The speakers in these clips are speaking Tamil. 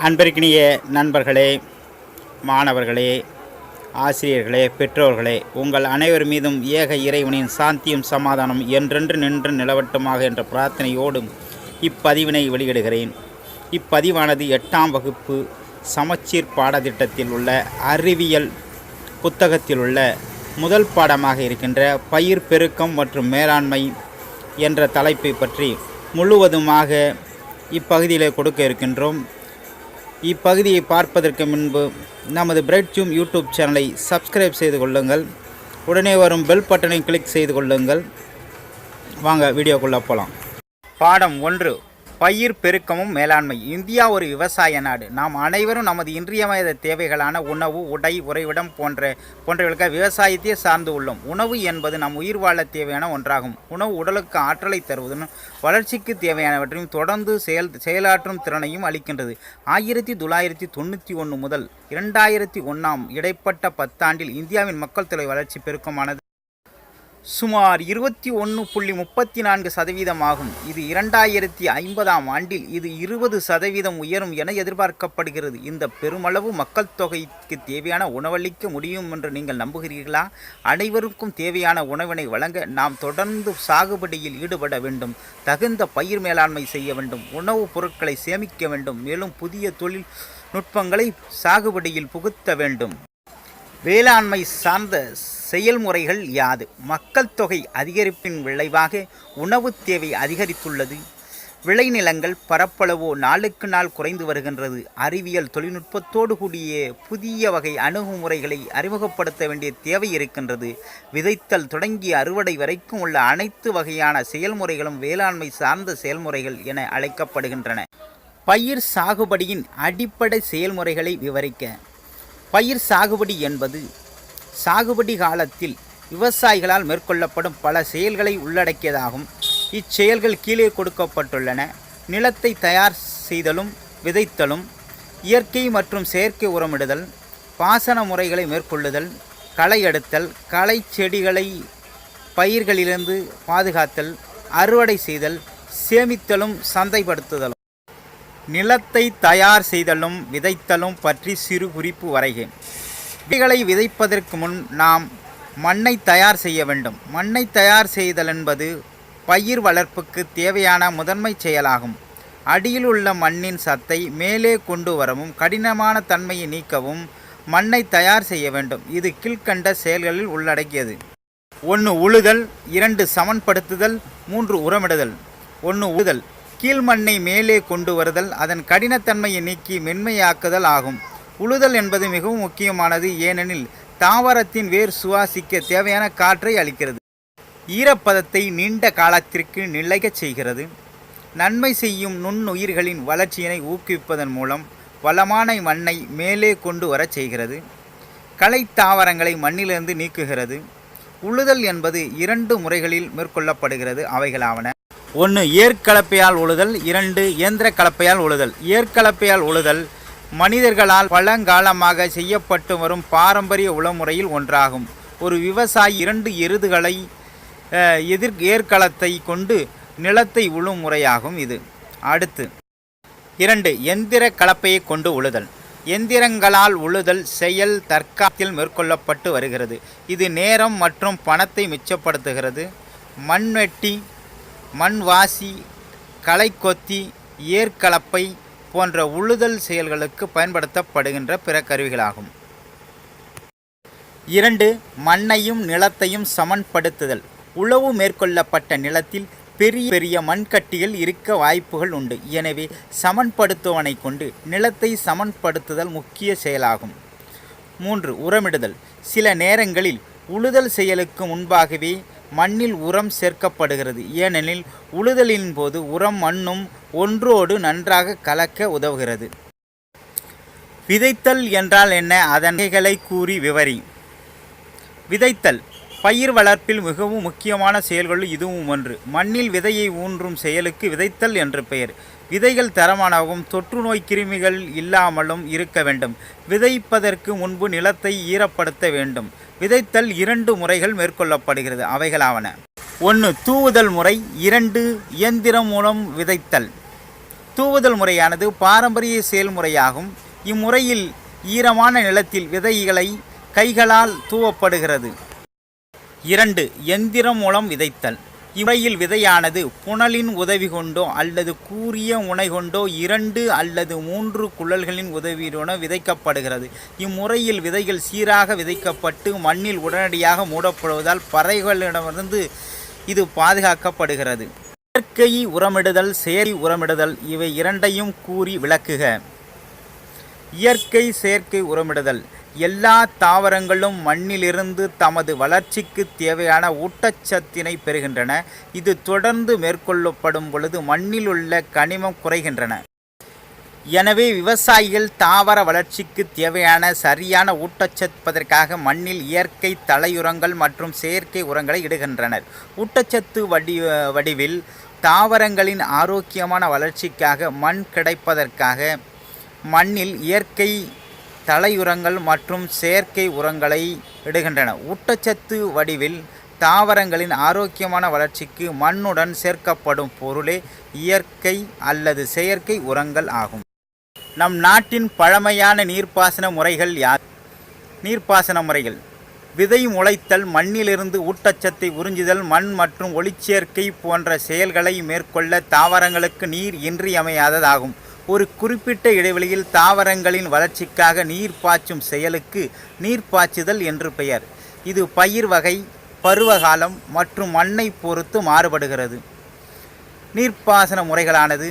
அன்பிற்கினிய நண்பர்களே மாணவர்களே ஆசிரியர்களே பெற்றோர்களே உங்கள் அனைவர் மீதும் ஏக இறைவனின் சாந்தியும் சமாதானம் என்றென்று நின்று நிலவட்டுமாக என்ற பிரார்த்தனையோடும் இப்பதிவினை வெளியிடுகிறேன். இப்பதிவானது எட்டாம் வகுப்பு சமச்சீர் பாடத்திட்டத்தில் உள்ள அறிவியல் புத்தகத்தில் உள்ள முதல் பாடமாக இருக்கின்ற பயிர் பெருக்கம் மற்றும் மேலாண்மை என்ற தலைப்பை பற்றி முழுவதுமாக இப்பகுதியிலே கொடுக்க இருக்கின்றோம். இப்பகுதியை பார்ப்பதற்கு முன்பு நமது பிரைட் ஜூம் யூடியூப் சேனலை சப்ஸ்கிரைப் செய்து கொள்ளுங்கள். உடனே வரும் பெல் பட்டனை கிளிக் செய்து கொள்ளுங்கள். வாங்க வீடியோக்குள்ளே போகலாம் பாடம் ஒன்று. பயிர் பெருக்கமும் மேலாண்மை. இந்தியா ஒரு விவசாய நாடு. நாம் அனைவரும் நமது இன்றியமையாத தேவைகளான உணவு உடை உறைவிடம் போன்ற போன்றவர்களுக்கு விவசாயத்தையே சார்ந்து உள்ளோம். உணவு என்பது நம் உயிர் வாழ தேவையான ஒன்றாகும். உணவு உடலுக்கு ஆற்றலை தருவதுடன் வளர்ச்சிக்கு தேவையானவற்றையும் தொடர்ந்து செயல் செயலாற்றும் திறனையும் அளிக்கின்றது. ஆயிரத்தி தொள்ளாயிரத்தி தொண்ணூற்றி ஒன்று முதல் இரண்டாயிரத்தி ஒன்றாம் இடைப்பட்ட பத்தாண்டில் இந்தியாவின் மக்கள் தொகை வளர்ச்சி பெருக்கமானது. சுமார் இருபத்தி ஒன்று புள்ளி முப்பத்தி நான்கு சதவீதம் ஆகும் இது இரண்டாயிரத்தி ஐம்பதாம் ஆண்டில் இது இருபது சதவீதம் உயரும் என எதிர்பார்க்கப்படுகிறது. இந்த பெருமளவு மக்கள் தொகைக்கு தேவையான உணவளிக்க முடியும் என்று நீங்கள் நம்புகிறீர்களா? அனைவருக்கும் தேவையான உணவினை வழங்க நாம் தொடர்ந்து சாகுபடியில் ஈடுபட வேண்டும். தகுந்த பயிர் மேலாண்மை செய்ய வேண்டும். உணவுப் பொருட்களை சேமிக்க வேண்டும். மேலும் புதிய தொழில் நுட்பங்களை சாகுபடியில் புகுத்த வேண்டும். வேளாண்மை சார்ந்த செயல்முறைகள் யாது? மக்கள் தொகை அதிகரிப்பின் விளைவாக உணவுத் தேவை அதிகரித்துள்ளது. விளைநிலங்கள் பரப்பளவோ நாளுக்கு நாள் குறைந்து வருகின்றது. அறிவியல் தொழில்நுட்பத்தோடு கூடிய புதிய வகை அணுகுமுறைகளை அறிமுகப்படுத்த வேண்டிய தேவை இருக்கின்றது. விதைத்தல் தொடங்கி அறுவடை வரைக்கும் உள்ள அனைத்து வகையான செயல்முறைகளும் வேளாண்மை சார்ந்த செயல்முறைகள் என அழைக்கப்படுகின்றன. பயிர் சாகுபடியின் அடிப்படை செயல்முறைகளை விவரிக்க. பயிர் சாகுபடி என்பது சாகுபடி காலத்தில் விவசாயிகளால் மேற்கொள்ளப்படும் பல செயல்களை உள்ளடக்கியதாகும். இச்செயல்கள் கீழே கொடுக்கப்பட்டுள்ளன. நிலத்தை தயார் செய்தலும் விதைத்தலும் இயற்கை மற்றும் செயற்கை உரமிடுதல் பாசன முறைகளை மேற்கொள்ளுதல் களை எடுத்தல் களை செடிகளை பயிர்களிலிருந்து பாதுகாத்தல் அறுவடை செய்தல் சேமித்தலும் சந்தைப்படுத்துதலும். நிலத்தை தயார் செய்தலும் விதைத்தலும் பற்றி சிறு குறிப்பு வரைகேன் விதைகளை விதைப்பதற்கு முன் நாம் மண்ணை தயார் செய்ய வேண்டும். மண்ணை தயார் செய்தல் என்பது பயிர் வளர்ப்புக்கு தேவையான முதன்மை செயலாகும். அடியில் உள்ள மண்ணின் சத்தை மேலே கொண்டு வரவும் கடினமான தன்மையை நீக்கவும் மண்ணை தயார் செய்ய வேண்டும். இது கீழ்கண்ட செயல்களில் உள்ளடக்கியது. ஒன்று உழுதல். இரண்டு சமன்படுத்துதல். மூன்று உரமிடுதல். ஒன்று உழுதல். கீழ் மண்ணை மேலே கொண்டு வருதல். அதன் கடினத்தன்மையை நீக்கி மென்மையாக்குதல் ஆகும். உழுதல் என்பது மிகவும் முக்கியமானது ஏனெனில் தாவரத்தின் வேர் சுவாசிக்க தேவையான காற்றை அளிக்கிறது. ஈரப்பதத்தை நீண்ட காலத்திற்கு நிலைக்கச் செய்கிறது. நன்மை செய்யும் நுண்ணுயிர்களின் வளர்ச்சியினை ஊக்குவிப்பதன் மூலம் வளமான மண்ணை மேலே கொண்டு வரச் செய்கிறது. களை தாவரங்களை மண்ணிலிருந்து நீக்குகிறது. உழுதல் என்பது இரண்டு முறைகளில் மேற்கொள்ளப்படுகிறது அவைகளாவன. ஒன்று ஏற்கலப்பையால் உழுதல் இரண்டு இயந்திர கலப்பையால் உழுதல். ஏற்கலப்பையால் உழுதல் மனிதர்களால் பழங்காலமாக செய்யப்பட்டு வரும் பாரம்பரிய உளமுறையில் ஒன்றாகும். ஒரு விவசாயி இரண்டு எருதுகளை எதிர் ஏற்களத்தை கொண்டு நிலத்தை உழும் முறையாகும் இது. அடுத்து இரண்டு எந்திர கலப்பையை கொண்டு உழுதல். எந்திரங்களால் உழுதல் செயல் தற்காலத்தில் மேற்கொள்ளப்பட்டு வருகிறது. இது நேரம் மற்றும் பணத்தை மிச்சப்படுத்துகிறது. மண்வெட்டி மண்வாசி களைக்கொத்தி ஏற்கலப்பை போன்ற உழுதல் செயல்களுக்கு பயன்படுத்தப்படுகின்ற பிற கருவிகளாகும். இரண்டு மண்ணையும் நிலத்தையும் சமன்படுத்துதல். உழவு மேற்கொள்ளப்பட்ட நிலத்தில் பெரிய பெரிய மண்கட்டிகள் இருக்க வாய்ப்புகள் உண்டு. எனவே சமன்படுத்துவனை கொண்டு நிலத்தை சமன்படுத்துதல் முக்கிய செயலாகும். மூன்று உரமிடுதல். சில நேரங்களில் உழுதல் செயலுக்கு முன்பாகவே மண்ணில் உரம் சேர்க்கப்படுகிறது. ஏனெனில் உழுதலின் போது உரம் மண்ணும் ஒன்றோடு நன்றாக கலக்க உதவுகிறது. விதைத்தல் என்றால் என்ன? அதன் வகைகளை கூறி விவரி. விதைத்தல். பயிர் வளர்ப்பில் மிகவும் முக்கியமான செயல்களுள் இதுவும் ஒன்று. மண்ணில் விதையை ஊன்றும் செயலுக்கு விதைத்தல் என்று பெயர். விதைகள் தரமானவும் தொற்று நோய் கிருமிகள் இல்லாமலும் இருக்க வேண்டும். விதைப்பதற்கு முன்பு நிலத்தை ஈரப்படுத்த வேண்டும். விதைத்தல் இரண்டு முறைகள் மேற்கொள்ளப்படுகிறது. அவைகளாவன. ஒன்று தூவுதல் முறை. இரண்டு இயந்திரம் மூலம் விதைத்தல். தூவுதல் முறையானது பாரம்பரிய செயல்முறையாகும் இம்முறையில் ஈரமான நிலத்தில் விதைகளை கைகளால் தூவப்படுகிறது. இரண்டு எந்திரம் மூலம் விதைத்தல். இவையில் விதையானது புனலின் உதவி கொண்டோ அல்லது கூரிய முனை கொண்டோ இரண்டு அல்லது மூன்று குழல்களின் உதவியுடனோ விதைக்கப்படுகிறது. இம்முறையில் விதைகள் சீராக விதைக்கப்பட்டு மண்ணில் உடனடியாக மூடப்படுவதால் பறைகளிடமிருந்து இது பாதுகாக்கப்படுகிறது. இயற்கை உரமிடுதல் செயற்கை உரமிடுதல் இவை இரண்டையும் கூறி விளக்குக. இயற்கை செயற்கை உரமிடுதல் எல்லா தாவரங்களும் மண்ணிலிருந்து தமது வளர்ச்சிக்கு தேவையான ஊட்டச்சத்தினை பெறுகின்றன. இது தொடர்ந்து மேற்கொள்ளப்படும் பொழுது மண்ணில் உள்ள கனிமம் குறைகின்றன. எனவே விவசாயிகள் தாவர வளர்ச்சிக்கு தேவையான சரியான ஊட்டச்சத்துப்பதற்காக மண்ணில் இயற்கை தலையுரங்கள் மற்றும் செயற்கை உரங்களை இடுகின்றனர். ஊட்டச்சத்து வடி வடிவில் தாவரங்களின் ஆரோக்கியமான வளர்ச்சிக்காக மண் கிடைப்பதற்காக மண்ணில் இயற்கை தலையுரங்கள் மற்றும் செயற்கை உரங்களை இடுகின்றன. ஊட்டச்சத்து வடிவில் தாவரங்களின் ஆரோக்கியமான வளர்ச்சிக்கு மண்ணுடன் சேர்க்கப்படும் பொருளே இயற்கை அல்லது செயற்கை உரங்கள் ஆகும். நம் நாட்டின் பழமையான நீர்ப்பாசன முறைகள் யார்? நீர்ப்பாசன முறைகள். விதை முளைத்தல் மண்ணிலிருந்து ஊட்டச்சத்தை உறிஞ்சுதல் மண் மற்றும் ஒளிச்சேர்க்கை போன்ற செயல்களை மேற்கொள்ள தாவரங்களுக்கு நீர் இன்றியமையாததாகும். ஒரு குறிப்பிட்ட இடைவெளியில் தாவரங்களின் வளர்ச்சிக்காக நீர் பாய்ச்சும் செயலுக்கு நீர் பாய்ச்சுதல் என்று பெயர். இது பயிர் வகை பருவகாலம் மற்றும் மண்ணை பொறுத்து மாறுபடுகிறது. நீர்ப்பாசன முறைகளானது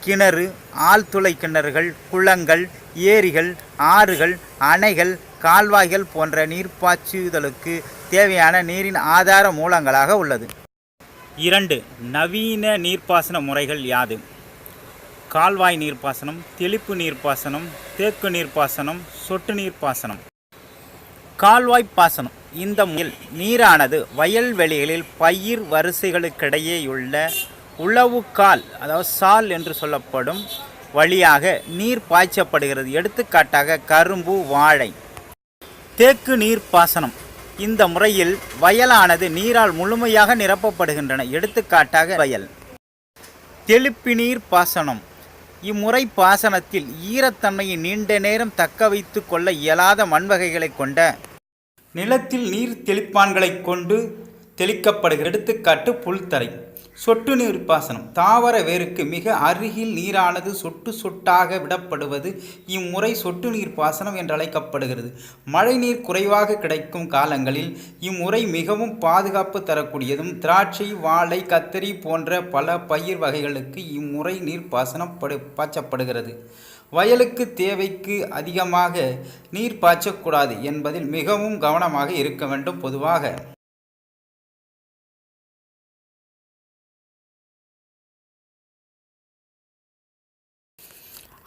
கிணறு ஆழ்துளை கிணறுகள் குளங்கள் ஏரிகள் ஆறுகள் அணைகள் கால்வாய்கள் போன்ற நீர்ப்பாய்ச்சுதலுக்கு தேவையான நீரின் ஆதார மூலங்களாக உள்ளது. இரண்டு நவீன நீர்ப்பாசன முறைகள் யாது? கால்வாய் நீர்ப்பாசனம் தெளிப்பு நீர்ப்பாசனம் தேக்கு நீர்ப்பாசனம் சொட்டு நீர்ப்பாசனம். கால்வாய் பாசனம். இந்த முறையில் நீரானது வயல்வெளிகளில் பயிர் வரிசைகளுக்கிடையேயுள்ள உளவுக்கால் அதாவது சால் என்று சொல்லப்படும் வழியாக நீர் பாய்ச்சப்படுகிறது. எடுத்துக்காட்டாக கரும்பு வாழை. தேக்கு நீர் பாசனம். இந்த முறையில் வயலானது நீரால் முழுமையாக நிரப்பப்படுகின்றன. எடுத்துக்காட்டாக வயல். தெளிப்பு நீர் பாசனம். இம்முறை பாசனத்தில் ஈரத்தன்மையை நீண்ட நேரம் தக்க வைத்து கொள்ள இயலாத மண் வகைகளை கொண்ட நிலத்தில் நீர் தெளிப்பான்களை கொண்டு தெளிக்கப்படுகிற எடுத்துக்காட்டு புல்தரை. சொட்டு நீர் பாசனம். தாவர வேருக்கு மிக அருகில் நீரானது சொட்டு சொட்டாக விடப்படுவது இம்முறை சொட்டு நீர் பாசனம் என்று அழைக்கப்படுகிறது. மழைநீர் குறைவாக கிடைக்கும் காலங்களில் இம்முறை மிகவும் பாதுகாப்பு தரக்கூடியதும் திராட்சை வாழை கத்தரி போன்ற பல பயிர் வகைகளுக்கு இம்முறை நீர் பாசனம் படு பாய்ச்சப்படுகிறது. வயலுக்கு தேவைக்கு அதிகமாக நீர் பாய்ச்சக்கூடாது என்பதில் மிகவும் கவனமாக இருக்க வேண்டும் பொதுவாக.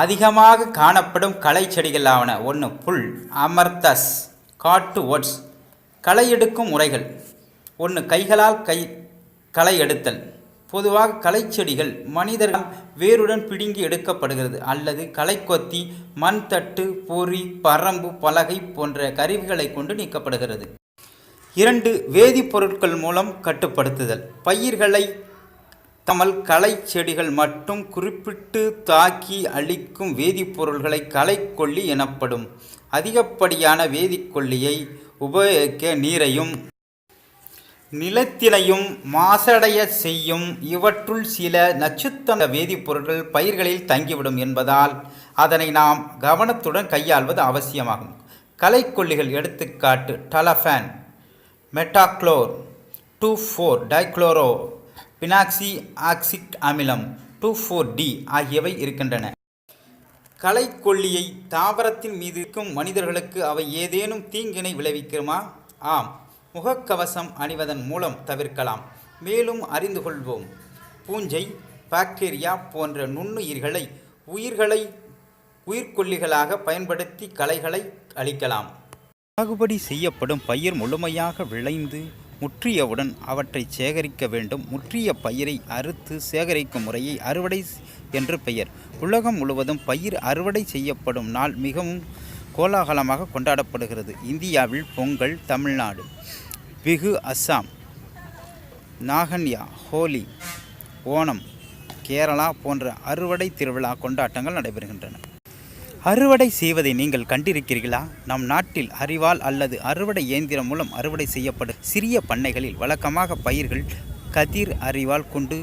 அதிகமாக காணப்படும் களை செடிகளாவன ஒன்று புல் அமர்த்தஸ் காட்டு ஒட்ஸ் களை எடுக்கும் முறைகள் ஒன்று கைகளால் கை களை எடுத்தல் பொதுவாக களைச்செடிகள் மனிதர்கள் வேருடன் பிடுங்கி எடுக்கப்படுகிறது. அல்லது களைக்கொத்தி மண் தட்டு பொறி பரம்பு பலகை போன்ற கருவிகளை கொண்டு நீக்கப்படுகிறது. இரண்டு வேதிப்பொருட்கள் மூலம் கட்டுப்படுத்துதல். பயிர்களை தமல் களை செடிகள் மட்டும் குறிப்பிட்டு தாக்கி அழிக்கும் வேதிப்பொருள்களை களைக்கொல்லி எனப்படும். அதிகப்படியான வேதிக்கொல்லியை உபயோகிக்க நீரையும் நிலத்தினையும் மாசடைய செய்யும் இவற்றுள் சில நச்சுத்தன வேதிப்பொருட்கள் பயிர்களில் தங்கிவிடும் என்பதால் அதனை நாம் கவனத்துடன் கையாள்வது அவசியமாகும். களைக்கொல்லிகள் எடுத்துக்காட்டு dalapon metolachlor two four dichloro phenoxy ஆக்சிக் அமிலம் டூ ஃபோர் டி ஆகியவை இருக்கின்றன. களைக்கொல்லியை தாவரத்தின் மீது இருக்கும் மனிதர்களுக்கு அவை ஏதேனும் தீங்கினை விளைவிக்குமா? ஆம். முகக்கவசம் அணிவதன் மூலம் தவிர்க்கலாம். மேலும் அறிந்து கொள்வோம். பூஞ்சை பாக்டீரியா போன்ற நுண்ணுயிர்களை உயிர்களை உயிர்கொல்லிகளாக பயன்படுத்தி களைகளை அழிக்கலாம். சாகுபடி செய்யப்படும் பயிர் முழுமையாக விளைந்து முற்றியவுடன் அவற்றை சேகரிக்க வேண்டும். முற்றிய பயிரை அறுத்து சேகரிக்கும் முறையை அறுவடை என்று பெயர். உலகம் முழுவதும் பயிர் அறுவடை செய்யப்படும் நாள் மிகவும் கோலாகலமாக கொண்டாடப்படுகிறது. இந்தியாவில் பொங்கல் தமிழ்நாடு பிகு அஸ்ஸாம் நாகன்யா ஹோலி ஓணம் கேரளா போன்ற அறுவடை திருவிழா கொண்டாட்டங்கள் நடைபெறுகின்றன. அறுவடை செய்வதை நீங்கள் கண்டிருக்கிறீர்களா? நம் நாட்டில் அறிவால் அல்லது அறுவடை இயந்திரம் மூலம் அறுவடை செய்யப்படும் சிறிய பண்ணைகளில் வழக்கமாக பயிர்கள் கதிர் அரிவாள் கொண்டு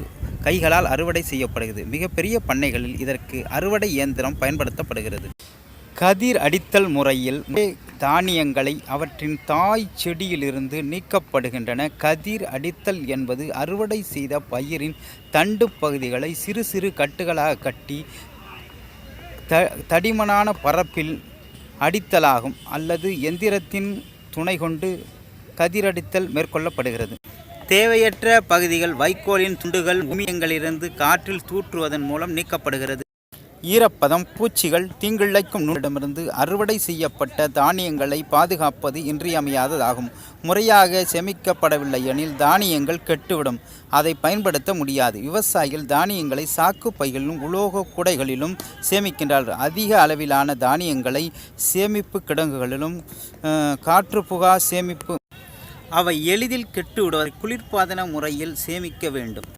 கைகளால் அறுவடை செய்யப்படுகிறது. மிகப்பெரிய பண்ணைகளில் இதற்கு அறுவடை இயந்திரம் பயன்படுத்தப்படுகிறது. கதிர் அடித்தல் முறையில் தானியங்களை அவற்றின் தாய் செடியிலிருந்து நீக்கப்படுகின்றன. கதிர் அடித்தல் என்பது அறுவடை செய்த பயிரின் தண்டு பகுதிகளை சிறு சிறு கட்டுகளாக கட்டி த தடிமனான பரப்பில் அடித்தலாகும் அல்லது எந்திரத்தின் துணை கொண்டு கதிரடித்தல் மேற்கொள்ளப்படுகிறது. தேவையற்ற பகுதிகள் வைக்கோலின் துண்டுகள் உமியங்களிலிருந்து காற்றில் தூற்றுவதன் மூலம் நீக்கப்படுகிறது. ஈரப்பதம் பூச்சிகள் தீங்கிழைக்கும் நூலிடமிருந்து அறுவடை செய்யப்பட்ட தானியங்களை பாதுகாப்பது இன்றியமையாததாகும். முறையாக சேமிக்கப்படவில்லை எனில் தானியங்கள் கெட்டுவிடும். அதை பயன்படுத்த முடியாது. விவசாயிகள் தானியங்களை சாக்கு பைகளிலும் உலோக குடைகளிலும் சேமிக்கின்றார்கள். அதிக அளவிலான தானியங்களை சேமிப்பு கிடங்குகளிலும் காற்று காற்றுப்புகா சேமிப்பு அவை எளிதில் கெட்டுவிடுவதை குளிர்பாதன முறையில் சேமிக்க வேண்டும்.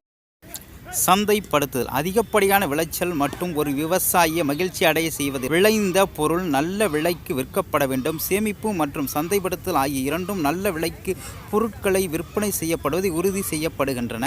சந்தைப்படுத்துதல். அதிகப்படியான விளைச்சல் மற்றும் ஒரு விவசாயியை மகிழ்ச்சி அடைய செய்வது. விளைந்த பொருள் நல்ல விலைக்கு விற்கப்பட வேண்டும். சேமிப்பு மற்றும் சந்தைப்படுத்தல் ஆகிய இரண்டும் நல்ல விலைக்கு பொருட்களை விற்பனை செய்யப்படுவதை உறுதி செய்யப்படுகின்றன.